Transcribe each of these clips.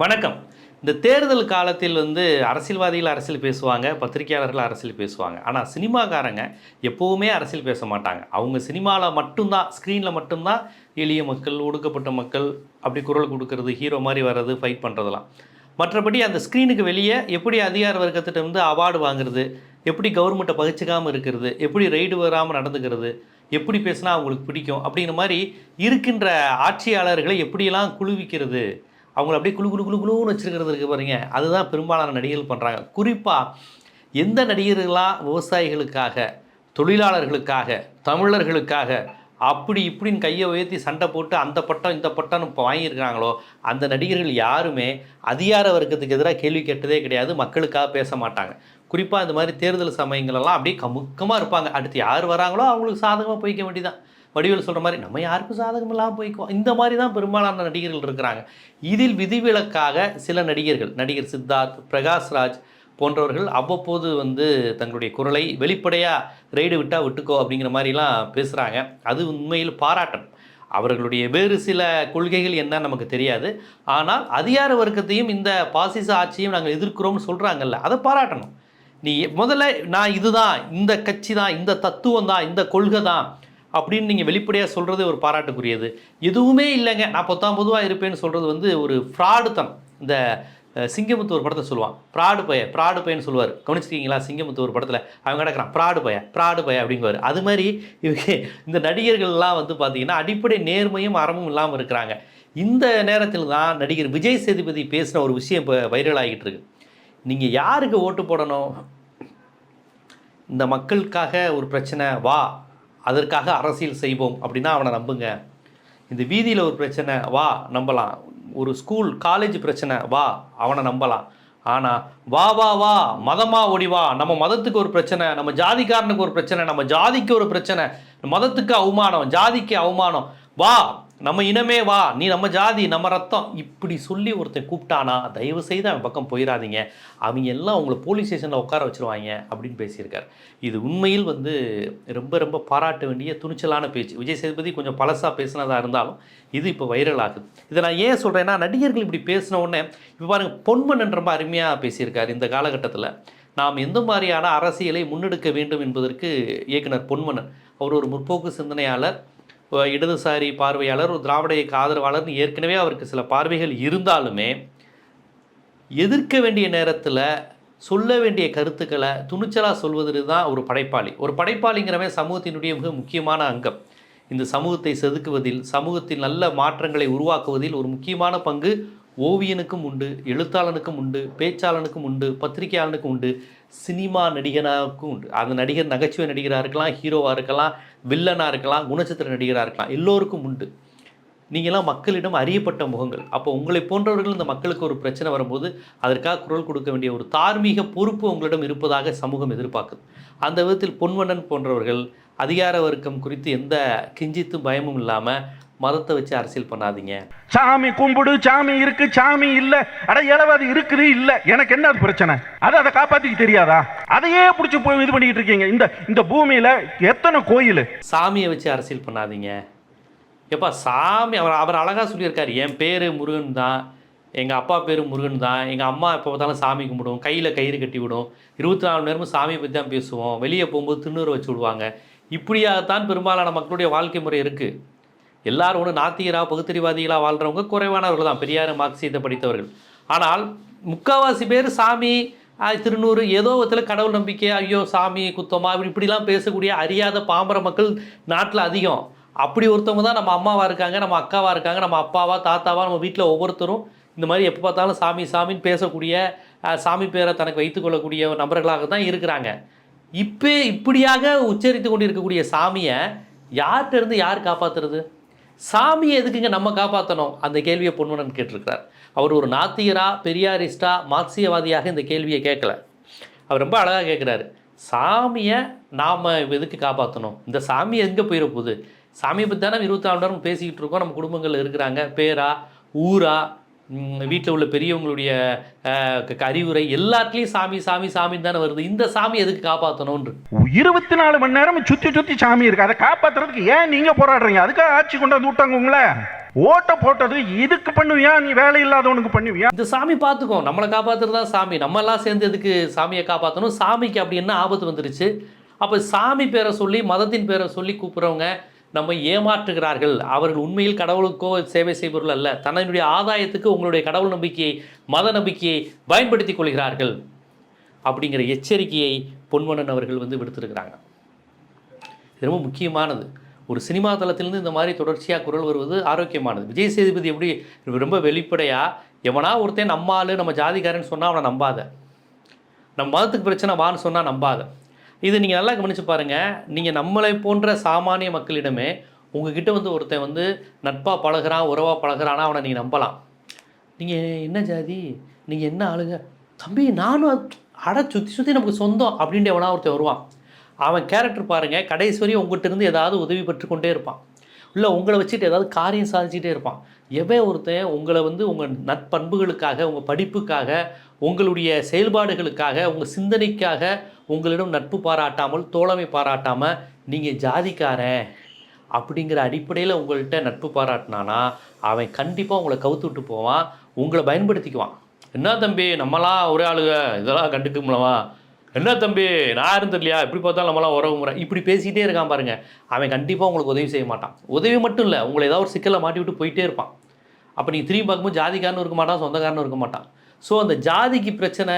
வணக்கம். இந்த தேர்தல் காலத்தில் வந்து அரசியல்வாதிகள் அரசியல் பேசுவாங்க பத்திரிகையாளர்கள் அரசியல் பேசுவாங்க. ஆனால் சினிமாக்காரங்க எப்போவுமே அரசியல் பேச மாட்டாங்க. அவங்க சினிமாவில் மட்டும்தான் ஸ்க்ரீனில் மட்டும்தான் எளிய மக்கள் ஒடுக்கப்பட்ட மக்கள் அப்படி குரல் கொடுக்கறது ஹீரோ மாதிரி வர்றது ஃபைட் பண்ணுறதெல்லாம் மற்றபடி அந்த ஸ்க்ரீனுக்கு வெளியே எப்படி அதிகார வர்க்கத்திட்ட வந்து அவார்டு வாங்குறது எப்படி கவர்மெண்ட்டை பகிச்சுக்காமல் இருக்கிறது எப்படி ரைடு வராமல் நடந்துக்கிறது எப்படி பேசினா அவங்களுக்கு பிடிக்கும் அப்படிங்கிற மாதிரி இருக்கின்ற ஆட்சியாளர்களை எப்படியெல்லாம் குழுவிக்கிறது அவங்கள அப்படியே குழு குழு குழு குழுன்னு வச்சுருக்கிறது பாருங்க. அதுதான் பெரும்பாலான நடிகர்கள் பண்ணுறாங்க குறிப்பாக எந்த நடிகர்களாக விவசாயிகளுக்காக தொழிலாளர்களுக்காக தமிழர்களுக்காக அப்படி இப்படின்னு கையை உயர்த்தி சண்டை போட்டு அந்த பட்டம் இந்த பட்டம்னு இப்போ வாங்கியிருக்கிறாங்களோ அந்த நடிகர்கள் யாருமே அதிகார வர்க்கத்துக்கு எதிராக கேள்வி கேட்டதே கிடையாது. மக்களுக்காக பேச மாட்டாங்க. குறிப்பாக இந்த மாதிரி தேர்தல் சமயங்களெல்லாம் அப்படியே கமுக்கமாக இருப்பாங்க. அடுத்து யார் வராங்களோ அவங்களுக்கு சாதகமாக போய்க்க வேண்டியதான் வடிவில் சொல்கிற மாதிரி நம்ம யாருக்கும் சாதகம் இல்லாமல் போய்க்குவோம் இந்த மாதிரி தான் பெரும்பாலான நடிகர்கள் இருக்கிறாங்க. இதில் விதிவிலக்காக சில நடிகர்கள் நடிகர் சித்தார்த் பிரகாஷ்ராஜ் போன்றவர்கள் அவ்வப்போது வந்து தங்களுடைய குரலை வெளிப்படையாக ரைடு விட்டால் விட்டுக்கோ அப்படிங்கிற மாதிரிலாம் பேசுகிறாங்க அது உண்மையில் பாராட்டணும் அவர்களுடைய வேறு சில கொள்கைகள் என்ன நமக்கு தெரியாது. ஆனால் அதிகார வர்க்கத்தையும் இந்த பாசிச ஆட்சியும் நாங்கள் எதிர்க்கிறோம்னு சொல்கிறாங்கல்ல அதை பாராட்டணும். நீ முதல்ல நான் இதுதான் இந்த கட்சி தான் இந்த தத்துவம் தான் இந்த கொள்கை தான் அப்படின்னு நீங்கள் வெளிப்படையாக சொல்கிறது ஒரு பாராட்டுக்குரியது. எதுவுமே இல்லைங்க. நான் பத்தாம் பொதுவாக இருப்பேன்னு சொல்கிறது வந்து ஒரு ஃப்ராடுத்தனம். இந்த சிங்கமுத்து ஒரு படத்தை சொல்லுவான். ப்ராடு பைய ப்ராடு பையன்னு சொல்லுவார். கவனிச்சிருக்கீங்களா சிங்கமுத்து ஒரு படத்தில். அவன் கிடக்கிறான். ப்ராடு பைய ப்ராடு பைய அப்படிங்குவார். அது மாதிரி இவங்க இந்த நடிகர்கள்லாம் வந்து பார்த்தீங்கன்னா அடிப்படை நேர்மையும் அறமும் இல்லாமல் இருக்கிறாங்க. இந்த நேரத்தில் தான் நடிகர் விஜய் சேதுபதி பேசின ஒரு விஷயம் இப்போ வைரல் ஆகிட்டு இருக்கு. நீங்கள் யாருக்கு ஓட்டு போடணும்? இந்த மக்களுக்காக ஒரு பிரச்சனை வா. அதற்காக அரசியல் செய்வோம் அப்படின்னா அவனை நம்புங்க. இந்த வீதியில் ஒரு பிரச்சனை வா நம்பலாம். ஒரு ஸ்கூல் காலேஜ் பிரச்சனை வா அவனை நம்பலாம். ஆனால் வா வா வா மதமா ஒடிவா நம்ம மதத்துக்கு ஒரு பிரச்சனை நம்ம ஜாதிக்காரனுக்கு ஒரு பிரச்சனை நம்ம ஜாதிக்கு ஒரு பிரச்சனை மதத்துக்கு அவமானம் ஜாதிக்கு அவமானம். வா நம்ம இனமே வா நீ நம்ம ஜாதி நம்ம ரத்தம் இப்படி சொல்லி ஒருத்தன் கூப்பிட்டானா தயவு செய்து அவன் பக்கம் போயிடாதீங்க. அவங்க எல்லாம் உங்களை போலீஸ் ஸ்டேஷனில் உட்கார வச்சிருவாங்க அப்படின்னு பேசியிருக்கார். இது உண்மையில் வந்து ரொம்ப ரொம்ப பாராட்ட வேண்டிய துணிச்சலான பேச்சு. விஜய் சேதுபதி கொஞ்சம் பழசாக பேசினதாக இருந்தாலும் இது இப்போ வைரல் ஆகுது. இதை நான் ஏன் சொல்கிறேன்னா நடிகர்கள் இப்படி பேசின உடனே இப்போ பாருங்கள் பொன்மனன் ரொம்ப அருமையாக பேசியிருக்கார் இந்த காலகட்டத்தில். நாம் எந்த மாதிரியான அரசியலை முன்னெடுக்க வேண்டும் என்பதற்கு இயக்குனர் பொன்மனன் அவர் ஒரு முற்போக்கு சிந்தனையாளர். இடதுசாரி பார்வையாளர் ஒரு திராவிட இயக்க ஆதரவாளர்னு ஏற்கனவே அவருக்கு சில பார்வைகள் இருந்தாலுமே எதிர்க்க வேண்டிய நேரத்தில் சொல்ல வேண்டிய கருத்துக்களை துணிச்சலாக சொல்வதில் தான் ஒரு படைப்பாளி. ஒரு படைப்பாளிங்கிறவன் சமூகத்தினுடைய மிக முக்கியமான அங்கம். இந்த சமூகத்தை செதுக்குவதில் சமூகத்தில் நல்ல மாற்றங்களை உருவாக்குவதில் ஒரு முக்கியமான பங்கு ஓவியனுக்கும் உண்டு எழுத்தாளனுக்கும் உண்டு பேச்சாளனுக்கும் உண்டு பத்திரிகையாளனுக்கும் உண்டு. சினிமா நடிகனாருக்கும் உண்டு. அந்த நடிகர் நகைச்சுவை நடிகராக இருக்கலாம் ஹீரோவாக இருக்கலாம் வில்லனாக இருக்கலாம் குணச்சித்திர நடிகராக இருக்கலாம் எல்லோருக்கும் உண்டு. நீங்களாம் மக்களிடம் அறியப்பட்ட முகங்கள். அப்போ உங்களை போன்றவர்கள் இந்த மக்களுக்கு ஒரு பிரச்சனை வரும்போது அதற்காக குரல் கொடுக்க வேண்டிய ஒரு தார்மீக பொறுப்பு உங்களிடம் இருப்பதாக சமூகம் எதிர்பார்க்குது. அந்த விதத்தில் பொன்வண்ணன் போன்றவர்கள் அதிகார வர்க்கம் குறித்து எந்த கிஞ்சித்தும் பயமும் இல்லாமல் மதத்தை வச்சு அரசியல் பண்ணாதீங்க. சாமி கும்பிடு சாமி இருக்கு சாமி இல்ல. அட இளவாது இருக்குது இல்ல. எனக்கு என்ன அது பிரச்சனை? அதை அதை காப்பாத்திக்க தெரியாதா? அதையே புடிச்சு போய் இது பண்ணிட்டு இருக்கீங்க. இந்த இந்த பூமியில எத்தனை கோயில்? சாமியை வச்சு அரசியல் பண்ணாதீங்க. எப்பா சாமி அவர் அவர் அழகாக சொல்லியிருக்காரு. என் பேர் முருகன் தான். எங்கள் அப்பா பேர் முருகன் தான். எங்கள் அம்மா எப்போ பார்த்தாலும் சாமி கும்பிடும். கையில் கயிறு கட்டி விடும். இருபத்தி நாலு நேரமும் சாமியை பற்றி தான் பேசுவோம். வெளியே போகும்போது திண்ணூறு வச்சு விடுவாங்க. இப்படியாகத்தான் பெரும்பாலான மக்களுடைய வாழ்க்கை முறை இருக்குது எல்லாரும் ஒன்று நாத்திகரா பகுத்தறிவாதிகளாக வாழ்கிறவங்க குறைவானவர்கள் தான். பெரியார் மார்க்சியத்தை படித்தவர்கள். ஆனால் முக்கால்வாசி பேர் சாமி திருநூறு ஏதோ விதத்தில் கடவுள் நம்பிக்கை ஐயோ சாமி குத்தமா இப்படி இப்படிலாம் பேசக்கூடிய அறியாத பாம்பர மக்கள் நாட்டில் அதிகம். அப்படி ஒருத்தவங்க தான் நம்ம அம்மாவாக இருக்காங்க நம்ம அக்காவாக இருக்காங்க நம்ம அப்பாவா தாத்தாவா நம்ம வீட்டில் ஒவ்வொருத்தரும் இந்த மாதிரி எப்போ பார்த்தாலும் சாமி சாமின்னு பேசக்கூடிய சாமி பேரை தனக்கு வைத்துக்கொள்ளக்கூடிய நபர்களாக தான் இருக்கிறாங்க. இப்போ இப்படியாக உச்சரித்து கொண்டிருக்கக்கூடிய சாமியை யார்கிட்ட இருந்து யார் காப்பாத்துறது? சாமியை எதுக்குங்க நம்ம காப்பாற்றணும் அந்த கேள்வியை பொன்மனன் கேட்டிருக்கிறார். அவர் ஒரு நாத்திகரா பெரியாரிஸ்டா மார்க்சியவாதியாக இந்த கேள்வியை கேட்கல. அவர் ரொம்ப அழகாக கேட்குறாரு. சாமியை நாம் எதுக்கு காப்பாற்றணும் இந்த சாமி எங்கே போயிட போகுது? சாமியை பற்றி தானே இருபத்தி நாலு நேரம் பேசிக்கிட்டு இருக்கோம். நம்ம குடும்பங்கள் இருக்கிறாங்க. பேரா ஊரா வீட்டில் உள்ள பெரியவங்களுடைய அறிவுரை எல்லாத்துலேயும் சாமி சாமி சாமின்னு தானே வருது. இந்த சாமி எதுக்கு காப்பாற்றணும்ன்று இருபத்தி நாலு மணி நேரம் சுத்தி சுத்தி சாமி இருக்கு. அதை காப்பாத்துறதுக்கு ஏன் நீங்க போராடுறீங்க? அதுக்காக ஆட்சி கொண்டு வந்து விட்டாங்க உங்களை ஓட்ட போட்டது இதுக்கு பண்ணுவியா? நீ வேலை இல்லாதவனுக்கு பண்ணுவியா? இந்த சாமி பார்த்துக்கோ. நம்மளை காப்பாற்றுறது தான் சாமி. நம்ம எல்லாம் சேர்ந்து எதுக்கு சாமியை காப்பாற்றணும் சாமிக்கு அப்படி என்ன ஆபத்து வந்துருச்சு? அப்போ சாமி பேரை சொல்லி மதத்தின் பேரை சொல்லி கூப்பிட்றவங்க நம்மை ஏமாற்றுகிறார்கள். அவர்கள் உண்மையில் கடவுளுக்கோ சேவை செய்பவர்கள் அல்ல. தன்னுடைய ஆதாயத்துக்கு உங்களுடைய கடவுள் நம்பிக்கையை மத நம்பிக்கையை பயன்படுத்தி கொள்கிறார்கள். அப்படிங்கிற எச்சரிக்கையை பொன்வனன் அவர்கள் வந்து விடுத்திருக்கிறாங்க. இது ரொம்ப முக்கியமானது. ஒரு சினிமா தளத்திலிருந்து இந்த மாதிரி தொடர்ச்சியாக குரல் வருவது ஆரோக்கியமானது. விஜய் சேதுபதி எப்படி ரொம்ப வெளிப்படையாக எவனா ஒருத்தன் நம்ம நம்ம ஜாதிக்காரன்னு சொன்னால் அவனை நம்பாத. நம்ம மதத்துக்கு பிரச்சனை வான்னு சொன்னால் நம்பாத. இது நீங்கள் நல்லா கவனித்து பாருங்கள் நீங்கள் நம்மளை போன்ற சாமானிய மக்களிடமே உங்ககிட்ட வந்து ஒருத்தன் வந்து நட்பாக பழகுறான் உறவாக பழகிறானா அவனை நீங்கள் நம்பலாம். நீங்கள் என்ன ஜாதி? நீங்கள் என்ன ஆளுங்க? தம்பி நானும் அட சுற்றி சுற்றி நமக்கு சொந்தம் அப்படின்ட்டு எவனா ஒருத்தன் வருவான். அவன் கேரக்டர் பாருங்கள் கடைசி வரையும் உங்கள்கிட்ட இருந்து ஏதாவது உதவி பெற்று கொண்டே இருப்பான். இல்லை உங்களை வச்சுட்டு ஏதாவது காரியம் சாதிச்சுட்டே இருப்பான். எவன் ஒருத்தன் உங்களை வந்து உங்கள் நட்பண்புகளுக்காக உங்கள் படிப்புக்காக உங்களுடைய செயல்பாடுகளுக்காக உங்கள் சிந்தனைக்காக உங்களிடம் நட்பு பாராட்டாமல் தோழமை பாராட்டாமல் நீங்கள் ஜாதிக்காரன் அப்படிங்கிற அடிப்படையில் உங்கள்கிட்ட நட்பு பாராட்டினானா அவன் கண்டிப்பாக உங்களை கவுத்து விட்டு போவான் உங்களை பயன்படுத்திக்குவான். என்ன தம்பி நம்மளாம் ஒரே ஆளுங்க இதெல்லாம் கண்டுக்க முடியலவா? என்ன தம்பி நான் இருந்து இப்படி பார்த்தாலும் நம்மளாம் உறவு முறை. இப்படி பேசிகிட்டே இருக்கான் பாருங்க. அவன் கண்டிப்பாக உங்களுக்கு உதவி செய்ய மாட்டான். உதவி மட்டும் இல்லை உங்களை ஏதாவது ஒரு சிக்கலை மாட்டி விட்டு போயிட்டே இருப்பான். அப்போ நீங்கள் திரும்பி பார்க்கும்போது ஜாதிக்காரனும் இருக்க மாட்டான் சொந்தக்காரனும் இருக்க மாட்டான். ஸோ அந்த ஜாதிக்கு பிரச்சனை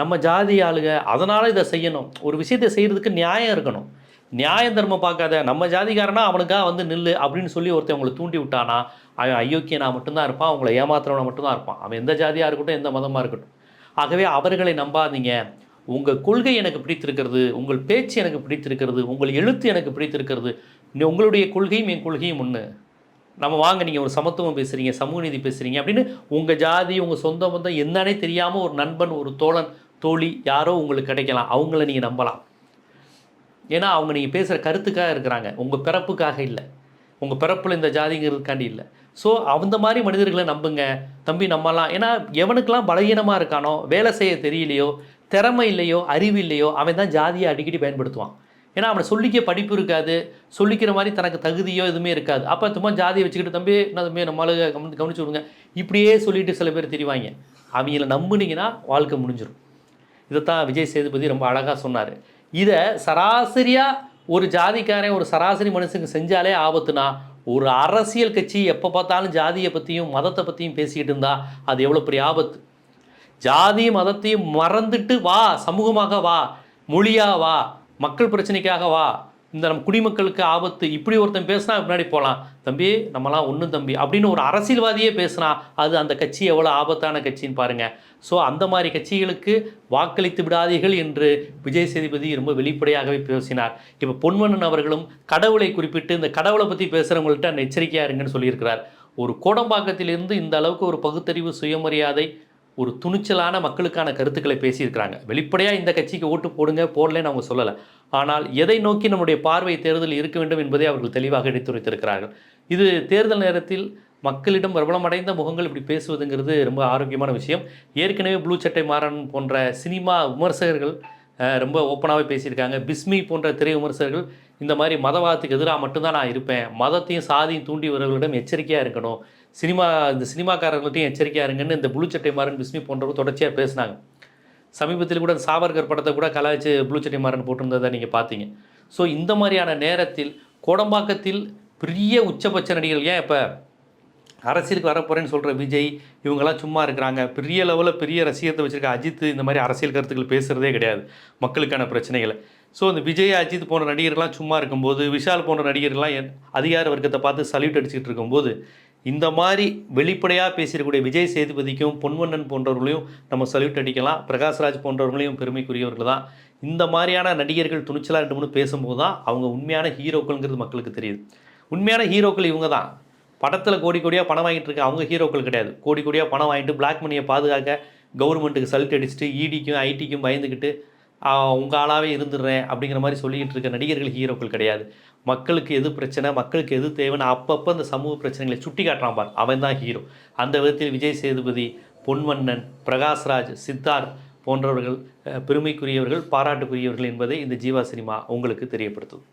நம்ம ஜாதி ஆளுங்க அதனால் இதை செய்யணும். ஒரு விஷயத்தை செய்கிறதுக்கு நியாயம் இருக்கணும். நியாயம் தர்மம் பார்க்காத நம்ம ஜாதிக்காரனா அவனுக்காக வந்து நில்லு அப்படின்னு சொல்லி ஒருத்தன் உங்களை தூண்டி விட்டானா அவன் அயோக்கியனா மட்டும்தான் இருப்பான் அவங்கள ஏமாத்துறவனா மட்டும்தான் இருப்பான். அவன் எந்த ஜாதியாக இருக்கட்டும் எந்த மதமாக இருக்கட்டும். ஆகவே அவர்களை நம்பாதீங்க. உங்கள் கொள்கை எனக்கு பிடித்திருக்கிறது உங்கள் பேச்சு எனக்கு பிடித்திருக்கிறது உங்கள் எழுத்து எனக்கு பிடித்திருக்கிறது. நீ- உங்களுடைய கொள்கையும் என் கொள்கையும் ஒன்று நம்ம வாங்க நீங்கள் ஒரு சமத்துவம் பேசுகிறீங்க சமூக நீதி பேசுகிறீங்க அப்படின்னு உங்கள் ஜாதி உங்கள் சொந்த பந்தம் என்னன்னே தெரியாமல் ஒரு நண்பன் ஒரு தோழன் தோழி யாரோ உங்களுக்கு கிடைக்கலாம். அவங்கள நீங்கள் நம்பலாம். ஏன்னா அவங்க நீங்கள் பேசுகிற கருத்துக்காக இருக்கிறாங்க. உங்கள் பிறப்புக்காக இல்லை. உங்கள் பிறப்பில் இந்த ஜாதிங்கிறதுக்காண்டி இல்லை. ஸோ அந்த மாதிரி மனிதர்களை நம்புங்க. தம்பி நம்பலாம் ஏன்னா எவனுக்கெல்லாம் பலகீனமாக இருக்கானோ வேலை செய்ய தெரியலையோ திறமை இல்லையோ அறிவு இல்லையோ அவன் தான் ஜாதியை அடிக்கடி பயன்படுத்துவான். ஏன்னா அவனை சொல்லிக்க படிப்பு இருக்காது. சொல்லிக்கிற மாதிரி தனக்கு தகுதியோ எதுவுமே இருக்காது. அப்போ சும்மா ஜாதியை வச்சுக்கிட்டு தம்பி என்ன தம்பி நம்மளால கவனி கவனிச்சு விடுங்க. இப்படியே சொல்லிட்டு சில பேர் தெரிவாங்க. அவங்கள நம்புனீங்கன்னா வாழ்க்கை முடிஞ்சிடும் இதைத்தான் விஜய் சேதுபதி ரொம்ப அழகாக சொன்னார். இதை சராசரியாக ஒரு ஜாதிக்காரன் ஒரு சராசரி மனுஷனுக்கு செஞ்சாலே ஆபத்துனா ஒரு அரசியல் கட்சி எப்போ பார்த்தாலும் ஜாதியை பற்றியும் மதத்தை பற்றியும் பேசிக்கிட்டு இருந்தால் அது எவ்வளோ பெரிய ஆபத்து. ஜாதி மதத்தையும் மறந்துட்டு வா சமூகமாக வா மொழியாக வா மக்கள் பிரச்சனைக்காக வா. இந்த நம்ம குடிமக்களுக்கு ஆபத்து. இப்படி ஒருத்தன் பேசினா முன்னாடி போகலாம் தம்பி நம்மலாம் ஒன்றும் தம்பி. அப்படின்னு ஒரு அரசியல்வாதியே பேசுனா அது அந்த கட்சி எவ்வளோ ஆபத்தான கட்சின்னு பாருங்கள் ஸோ அந்த மாதிரி கட்சிகளுக்கு வாக்களித்து விடாதீர்கள் என்று விஜய் சேதுபதி ரொம்ப வெளிப்படையாகவே பேசினார். இப்போ பொன்வண்ணன் அவர்களும் கடவுளை குறிப்பிட்டு இந்த கடவுளை பற்றி பேசுகிறவங்கள்ட்ட எச்சரிக்கையாக இருங்கன்னு சொல்லியிருக்கிறார். ஒரு கோடம்பாக்கத்திலிருந்து இந்த அளவுக்கு ஒரு பகுத்தறிவு சுயமரியாதை ஒரு துணிச்சலான மக்களுக்கான கருத்துக்களை பேசியிருக்கிறாங்க. வெளிப்படையாக இந்த கட்சிக்கு ஓட்டு போடுங்க போடலன்னு அவங்க சொல்லலை. ஆனால் எதை நோக்கி நம்முடைய பார்வை தேர்தல் இருக்க வேண்டும் என்பதை அவர்கள் தெளிவாக எடுத்துரைத்திருக்கிறார்கள். இது தேர்தல் நேரத்தில் மக்களிடம் பிரபலமடைந்த முகங்கள் இப்படி பேசுவதுங்கிறது ரொம்ப ஆரோக்கியமான விஷயம். ஏற்கனவே ப்ளூ சட்டை மாறன் போன்ற சினிமா விமர்சகர்கள் ரொம்ப ஓப்பனாகவே பேசியிருக்காங்க. பிஸ்மி போன்ற திரை விமர்சகர்கள் இந்த மாதிரி மதவாதத்துக்கு எதிராக மட்டும்தான் நான் இருப்பேன். மதத்தையும் சாதியும் தூண்டியவர்களிடம் எச்சரிக்கையாக இருக்கணும். சினிமா இந்த சினிமாக்காரர்கள்ட்டையும் எச்சரிக்கையாக இருங்கன்னு இந்த ப்ளூ சட்டை மாறன் பிஸ்மி போன்றவர் தொடர்ச்சியாக பேசினாங்க. சமீபத்தில் கூட சாவர்கர் படத்தை கூட கலாய்ச்சி ப்ளூ சட்டை மாறன் போட்டிருந்ததை நீங்கள் பார்த்தீங்க. ஸோ இந்த மாதிரியான நேரத்தில் கோடம்பாக்கத்தில் பெரிய உச்சபட்ச நடிகர்கள் ஏன் இப்போ அரசியலுக்கு வரப்போறேன்னு சொல்கிற விஜய் இவங்கெல்லாம் சும்மா இருக்கிறாங்க. பெரிய லெவலில் பெரிய ரசிகத்தை வச்சுருக்க அஜித் இந்த மாதிரி அரசியல் கருத்துக்கள் பேசுகிறதே கிடையாது. மக்களுக்கான பிரச்சனைகளை. ஸோ இந்த விஜய் அஜித் போன்ற நடிகர்கள்லாம் சும்மா இருக்கும்போது விஷால் போன்ற நடிகர்கள்லாம் என் அதிகார வர்க்கத்தை பார்த்து சல்யூட் அடிச்சுக்கிட்டு இருக்கும்போது இந்த மாதிரி வெளிப்படையாக பேசியிருக்கக்கூடிய விஜய் சேதுபதிக்கும் பொன்வண்ணன் போன்றவர்களையும் நம்ம சல்யூட் அடிக்கலாம். பிரகாஷ்ராஜ் போன்றவர்களையும் பெருமைக்குரியவர்கள் தான். இந்த மாதிரியான நடிகர்கள் துணிச்சலாக ரெண்டு மூணு பேசும்போது தான் அவங்க உண்மையான ஹீரோக்கள்ங்கிறது மக்களுக்கு தெரியுது. உண்மையான ஹீரோக்கள் இவங்க தான். படத்தில் கோடி கோடியாக பணம் வாங்கிட்டு இருக்க அவங்க ஹீரோக்கள் கிடையாது. கோடி கோடியாக பணம் வாங்கிட்டு பிளாக் மணியை பாதுகாக்க கவர்மெண்ட்டுக்கு சல்ட் அடிச்சுட்டு இடிக்கும் ஐடிக்கும் பயந்துக்கிட்டு உங்கள் ஆளாகவே இருந்துடுறேன் அப்படிங்கிற மாதிரி சொல்லிக்கிட்டு இருக்க நடிகர்கள் ஹீரோக்கள் கிடையாது. மக்களுக்கு எது பிரச்சனை மக்களுக்கு எது தேவைன்னு அப்பப்போ அந்த சமூக பிரச்சனைகளை சுட்டி காட்டுறான் பார். அவன் தான் ஹீரோ. அந்த விதத்தில் விஜய் சேதுபதி பொன்வண்ணன் பிரகாஷ்ராஜ் சித்தார்த் போன்றவர்கள் பெருமைக்குரியவர்கள் பாராட்டுக்குரியவர்கள் என்பதை இந்த ஜீவா சினிமா உங்களுக்கு தெரியப்படுத்தும்.